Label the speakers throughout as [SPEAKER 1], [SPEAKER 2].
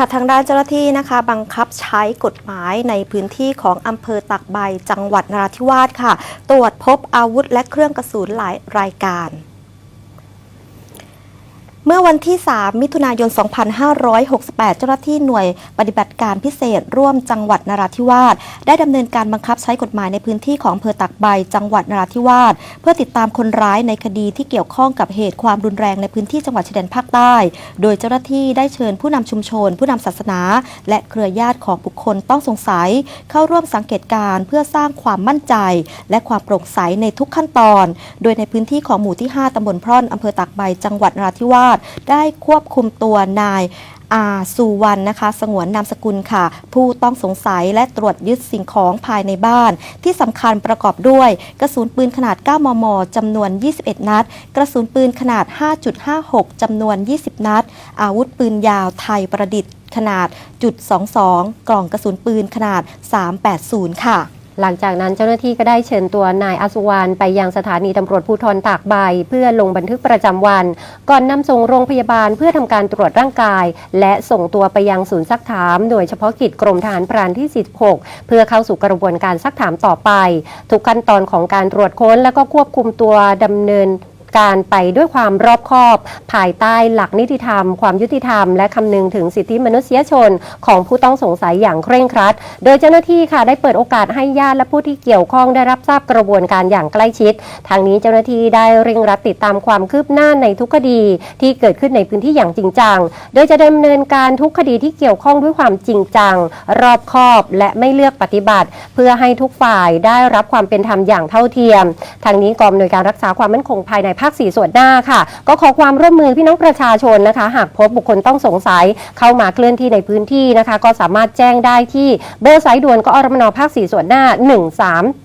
[SPEAKER 1] ค่ะทางด้านเจ้าหน้าที่นะคะบังคับใช้กฎหมายในพื้นที่ของอำเภอตักใบจังหวัดนราธิวาสค่ะ ตรวจพบอาวุธและเครื่องกระสุนหลายรายการ เมื่อวันที่ 3 มิถุนายน 2568 เจ้าหน้าที่หน่วยปฏิบัติการพิเศษ ร่วมจังหวัดนราธิวาสได้ดำเนินการบังคับใช้กฎหมายในพื้นที่ของอำเภอตักใบ จังหวัดนราธิวาสเพื่อติดตามคนร้ายในคดีที่เกี่ยวข้องกับเหตุความรุนแรงในพื้นที่จังหวัดชายแดนภาคใต้ โดยเจ้าหน้าที่ได้เชิญผู้นำชุมชน ผู้นำศาสนา และเครือญาติของบุคคลต้องสงสัย เข้าร่วมสังเกตการณ์เพื่อสร้างความมั่นใจ และความโปร่งใสในทุกขั้นตอน โดยในพื้นที่ของหมู่ที่ 5ตำบลพร่อนอำเภอตากใบ จังหวัดนราธิวาสได้ควบคุมตัวนายอาสุวรรณนะคะ สงวนนามสกุลค่ะ ผู้ต้องสงสัยและตรวจยึดสิ่งของภายในบ้าน ที่สำคัญประกอบด้วย กระสุนปืนขนาด 9 มมจำนวน 21 นัด กระสุนปืนขนาด 5.56จำนวน 20 นัด อาวุธปืนยาวไทยประดิษฐ์ขนาดจุด22 กล่องกระสุนปืนขนาด 380 ค่ะ
[SPEAKER 2] หลังจากนั้นเจ้าหน้าที่ก็ได้เชิญตัวนายอสุวรรณไปยังสถานีตำรวจภูธรตากใบ เพื่อลงบันทึกประจำวัน ก่อนนำส่งโรงพยาบาลเพื่อทำการตรวจร่างกาย และส่งตัวไปยังศูนย์ซักถาม โดยเฉพาะกิจกรมทหารพรานที่16เพื่อเข้าสู่กระบวนการซักถามต่อไป ทุกขั้นตอนของการตรวจค้นและก็ควบคุมตัวดำเนิน การไปด้วยความรอบคอบ ภายใต้หลักนิติธรรม ความยุติธรรม และคำนึงถึงสิทธิมนุษยชน ของผู้ต้องสงสัยอย่างเคร่งครัด โดยเจ้าหน้าที่ค่ะได้เปิดโอกาสให้ญาติและผู้ที่เกี่ยวข้องได้รับทราบกระบวนการอย่างใกล้ชิด ทางนี้เจ้าหน้าที่ได้เร่งรัดติดตามความคืบหน้าในทุกคดีที่เกิดขึ้นในพื้นที่อย่างจริงจัง โดยจะดำเนินการทุกคดีที่เกี่ยวข้องด้วยความจริงจัง รอบคอบและไม่เลือกปฏิบัติ เพื่อให้ทุกฝ่ายได้รับความเป็นธรรมอย่างเท่าเทียม ทางนี้กองอำนวยการรักษาความมั่นคงภายในภาค4 ส่วนหน้าค่ะ ก็ขอความร่วมมือพี่น้องประชาชนนะคะ หากพบบุคคลต้องสงสัยเข้ามาเคลื่อนที่ในพื้นที่นะคะ ก็สามารถแจ้งได้ที่เบอร์สายด่วนกอรมนภาค 4 ส่วนหน้า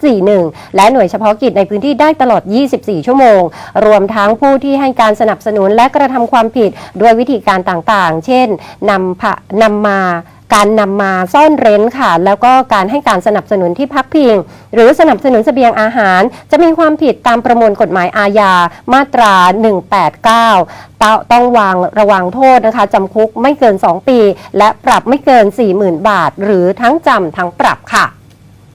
[SPEAKER 2] 1341 และหน่วยเฉพาะกิจในพื้นที่ได้ตลอด 24 ชั่วโมง รวมทั้งผู้ที่ให้การสนับสนุนและกระทำความผิดด้วยวิธีการต่างๆ เช่นนำพะนำมา การนำมาซ่อนเร้นค่ะ แล้วก็การให้การสนับสนุนที่พักพิง หรือสนับสนุนเสบียงอาหาร จะมีความผิดตามประมวลกฎหมายอาญามาตรา 189ต้องวางระวังโทษนะคะจำคุกไม่เกิน 2 ปี และปรับไม่เกิน 40,000 บาท หรือทั้งจำทั้งปรับค่ะ